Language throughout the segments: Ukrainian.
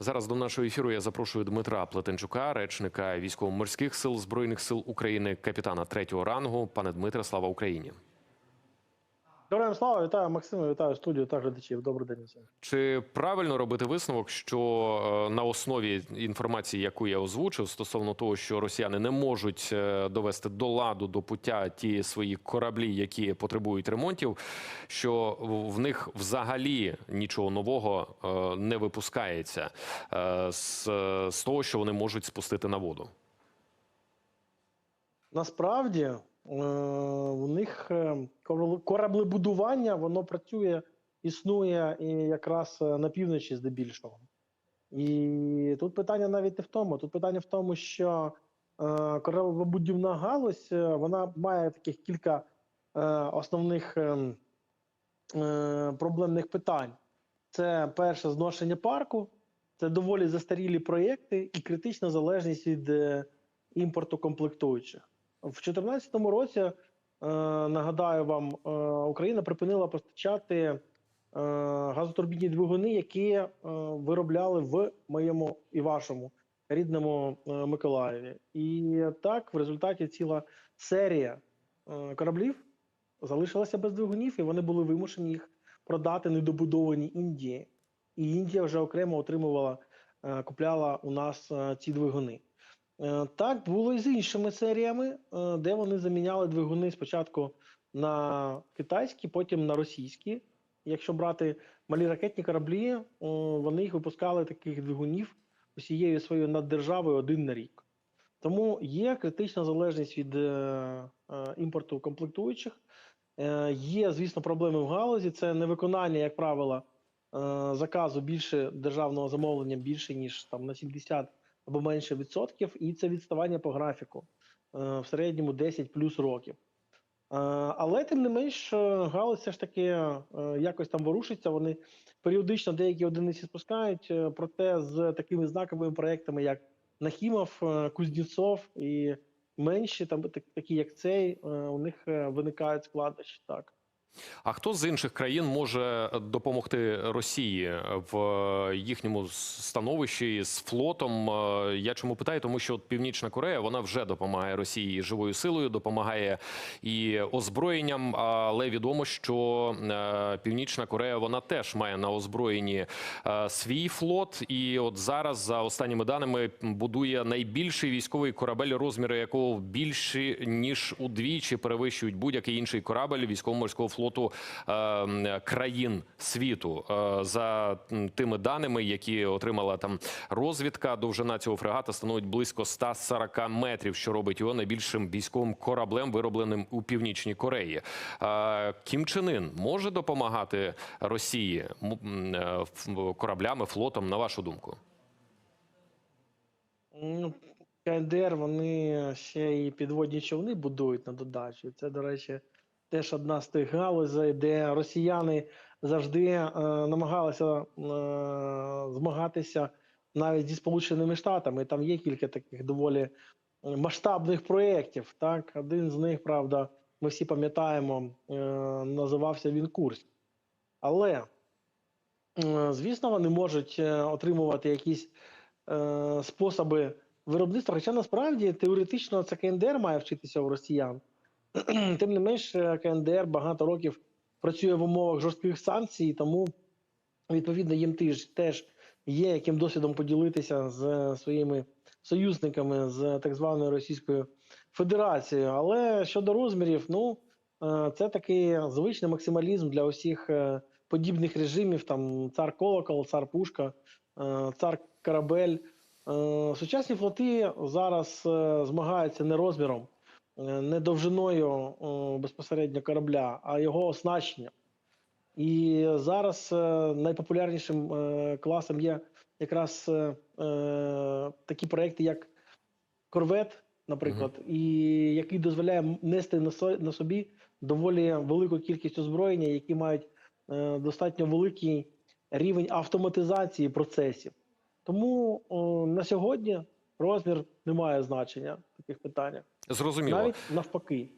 Зараз до нашого ефіру я запрошую Дмитра Плетенчука, речника військово-морських сил збройних сил України, капітана третього рангу. Пане Дмитре, слава Україні. Героям слава, вітаю Максима, вітаю студію та глядачів. Добрий день всім. Чи правильно робити висновок, що е, на основі інформації, яку я озвучив, стосовно того, що росіяни не можуть е, довести до ладу до пуття ті свої кораблі, які потребують ремонтів, що в- них взагалі нічого нового е, не випускається з, з того, що вони можуть спустити на воду? Насправді е, у них е, кораблебудування воно працює, існує і якраз е, на півночі здебільшого. І тут питання навіть не в тому. Тут питання в тому, що кораблебудівна галузь вона має таких кілька основних проблемних питань. Це перше зношення парку, це доволі застарілі проєкти і критична залежність від імпорту комплектуючих. В 2014 році, е, нагадаю вам, е, Україна припинила постачати е, газотурбінні двигуни, які виробляли в моєму і вашому рідному Миколаєві. І так, в результаті ціла серія кораблів залишилася без двигунів, і вони були вимушені їх продати недобудованій Індії. І Індія вже окремо отримувала, купляла у нас ці двигуни. Е, Так було і з іншими серіями, е, де вони заміняли двигуни спочатку на китайські, потім на російські. Якщо брати малі ракетні кораблі, е, вони їх випускали таких двигунів усією своєю наддержавою один на рік. Тому є критична залежність від імпорту комплектуючих. Є, звісно, проблеми в галузі. Це невиконання, як правило, заказу більше державного замовлення більше ніж там на 70 або менше відсотків, і це відставання по графіку е, в середньому 10 плюс років. Е, Але тим не менш, е, галузь все ж таки якось там ворушиться. Вони періодично деякі одиниці спускають, проте з такими знаковими проектами, як Нахімов, Кузнєцов і менші, там такі як цей, у них виникають складнощі. Так. А хто з інших країн може допомогти Росії в їхньому становищі з флотом? Е, Я чому питаю? Тому що от Північна Корея вона вже допомагає Росії живою силою, допомагає і озброєнням. Але відомо, що е, Північна Корея вона теж має на озброєнні е, свій флот. І от зараз, за останніми даними, будує найбільший військовий корабель, розміри якого більші ніж удвічі перевищують будь-який інший корабель військово-морського флоту е, м, країн світу. Е, за тими даними, які отримала там розвідка, довжина цього фрегата становить близько 140 метрів, що робить його найбільшим військовим кораблем, виробленим у північній Кореї. Е, Кім Чен Ін може допомагати Росії е, кораблями, флотом, на вашу думку? Ну, КНДР вони ще і підводні човни будують на додачу. Це, до речі, теж одна з тих галузей, де росіяни завжди е, намагалися е, змагатися навіть зі Сполученими Штатами. Там є кілька таких доволі масштабних проєктів. Так, один з них, правда, ми всі пам'ятаємо, е, називався він Курськ. Але, е, звісно, вони можуть е, отримувати якісь е, способи виробництва. Хоча насправді теоретично це КНДР має вчитися у росіян. Тим не менш, е, КНДР багато років працює в умовах жорстких санкцій, тому відповідно їм теж, є яким досвідом поділитися з своїми союзниками з так званою Російською Федерацією. Але щодо розмірів, ну е, це такий звичний максималізм для усіх е, подібних режимів: там цар Колокол, цар Пушка, е, цар Корабель. Е, Сучасні флоти зараз е, змагаються не розміром, е, не довжиною е, безпосередньо корабля, а його оснащенням. І зараз е, найпопулярнішим е, класом є якраз е, е, такі проекти, як Корвет, наприклад, і який дозволяє нести на собі доволі велику кількість озброєння, які мають е, достатньо великий рівень автоматизації процесів. Тому о, на сьогодні розмір не має значення в таких питаннях, Зрозуміло. навіть навпаки.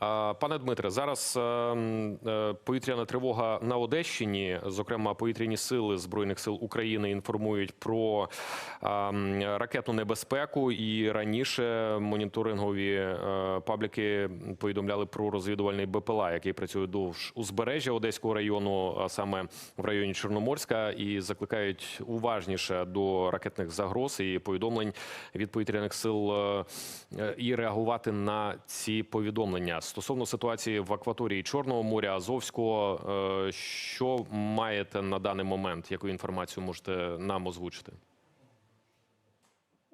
Пане Дмитре, зараз е, м, е, повітряна тривога на Одещині, зокрема повітряні сили збройних сил України інформують про ракетну небезпеку. І раніше моніторингові е, пабліки повідомляли про розвідувальний БПЛА, який працює довж узбережжя Одеського району, а саме в районі Чорноморська, і закликають уважніше до ракетних загроз і повідомлень від повітряних сил е, і реагувати на ці повідомлення стосовно ситуації в акваторії Чорного моря, Азовського. е, Що маєте на даний момент? Яку інформацію можете нам озвучити?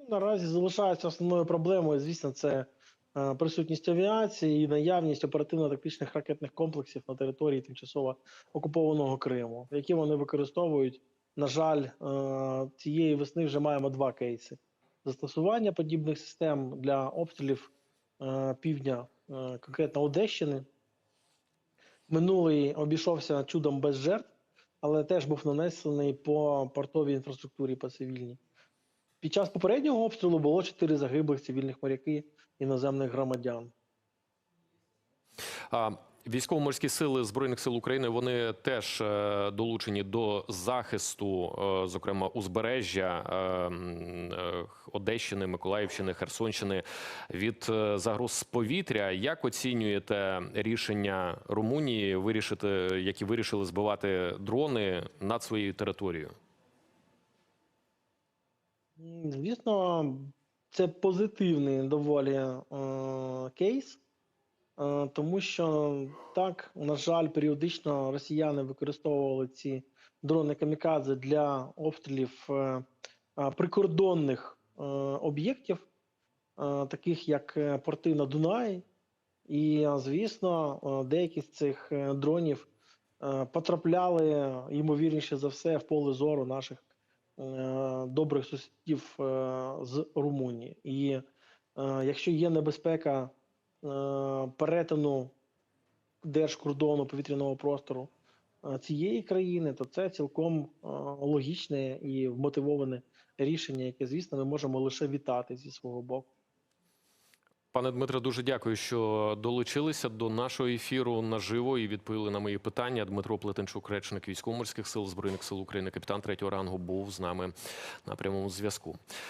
Наразі залишається основною проблемою, звісно, це е, присутність авіації і наявність оперативно-тактичних ракетних комплексів на території тимчасово окупованого Криму, які вони використовують. На жаль, е, цієї весни вже маємо два кейси: застосування подібних систем для обстрілів півдня, конкретно Одещини. Минулий обійшовся чудом без жертв, але теж був нанесений по портовій інфраструктурі по цивільній. Під час попереднього обстрілу було чотири загиблих цивільних моряки іноземних громадян. А військово-морські сили збройних сил України вони теж е, долучені до захисту, е, зокрема узбережжя е, Одещини, Миколаївщини, Херсонщини від загроз з повітря. Як оцінюєте рішення Румунії вирішити, які вирішили збивати дрони над своєю територією? Звісно, це позитивний доволі е, кейс, тому що так, на жаль, періодично росіяни використовували ці дрони камікадзе для обстрілів е, е, прикордонних е, об'єктів, е, таких як е, порти на Дунаї. І, е, звісно, е, деякі з цих е, дронів е, потрапляли, ймовірніше за все, в поле зору наших е, добрих сусідів е, з Румунії. І е, якщо є небезпека е, перетину держкордону повітряного простору е, цієї країни, то це цілком е, логічне і вмотивоване рішення, яке, звісно, ми можемо лише вітати зі свого боку. Пане Дмитре, дуже дякую, що долучилися до нашого ефіру наживо і відповіли на мої питання. Дмитро Плетенчук, речник військово-морських сил збройних сил України, капітан третього рангу, був з нами на прямому зв'язку.